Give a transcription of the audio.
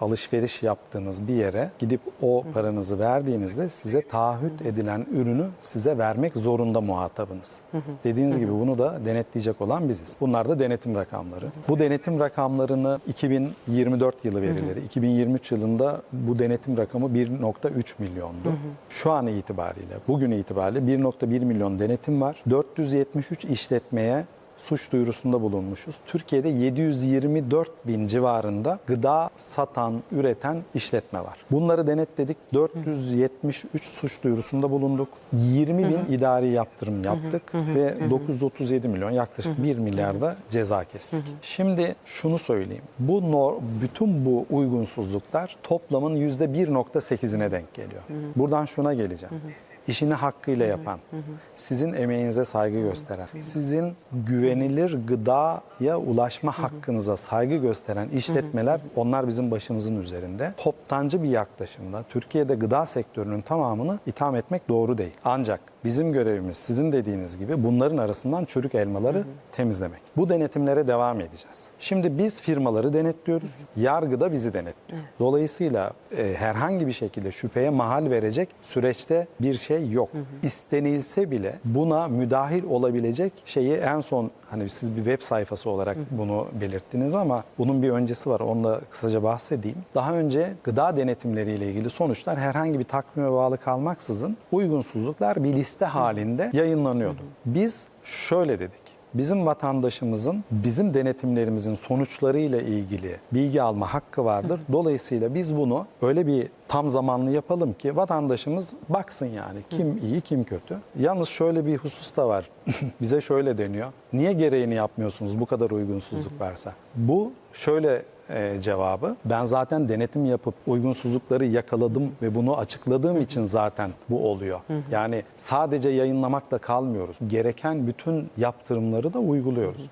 alışveriş yaptığınız bir yere gidip o paranızı verdiğinizde size taahhüt edilen ürünü size vermek zorunda muhatabınız. Dediğiniz gibi bunu da denetleyecek olan biziz. Bunlar da denetim rakamları. Bu denetim rakamlarını 2024 yılı verileri, 2023 yılında bu denetim rakamı 1.3 milyondu. Şu an itibariyle, bugün itibariyle 1.1 milyon denetim var. 473 işletmeye suç duyurusunda bulunmuşuz. Türkiye'de 724 bin civarında gıda satan, üreten işletme var. Bunları denetledik. 473 suç duyurusunda bulunduk. 20 bin idari yaptırım yaptık ve 937 milyon yaklaşık 1 milyarda ceza kestik. Şimdi şunu söyleyeyim. Bu nor- bütün bu uygunsuzluklar toplamın %1.8'ine denk geliyor. Buradan şuna geleceğim işini hakkıyla yapan, sizin emeğinize saygı gösteren, sizin güvenilir gıdaya ulaşma hakkınıza saygı gösteren işletmeler onlar bizim başımızın üzerinde. Toptancı bir yaklaşımda Türkiye'de gıda sektörünün tamamını itham etmek doğru değil. Ancak bizim görevimiz sizin dediğiniz gibi bunların arasından çürük elmaları temizlemek. Bu denetimlere devam edeceğiz. Şimdi biz firmaları denetliyoruz. Yargı da bizi denetliyor. Dolayısıyla e, herhangi bir şekilde şüpheye mahal verecek süreçte bir şey yok. İstenilse bile buna müdahil olabilecek şeyi en son hani siz bir web sayfası olarak bunu belirttiniz ama bunun bir öncesi var. Onu da kısaca bahsedeyim. Daha önce gıda denetimleriyle ilgili sonuçlar herhangi bir takvime bağlı kalmaksızın uygunsuzluklar bir liste halinde yayınlanıyordu. Biz şöyle dedik. Bizim vatandaşımızın bizim denetimlerimizin sonuçlarıyla ilgili bilgi alma hakkı vardır. Dolayısıyla biz bunu öyle bir tam zamanlı yapalım ki vatandaşımız baksın yani kim iyi kim kötü. Yalnız şöyle bir husus da var. Bize şöyle deniyor. Niye gereğini yapmıyorsunuz bu kadar uygunsuzluk varsa? Bu şöyle e, cevabı. Ben zaten denetim yapıp uygunsuzlukları yakaladım ve bunu açıkladığım için zaten bu oluyor. Yani sadece yayınlamakla kalmıyoruz. Gereken bütün yaptırımları da uyguluyoruz.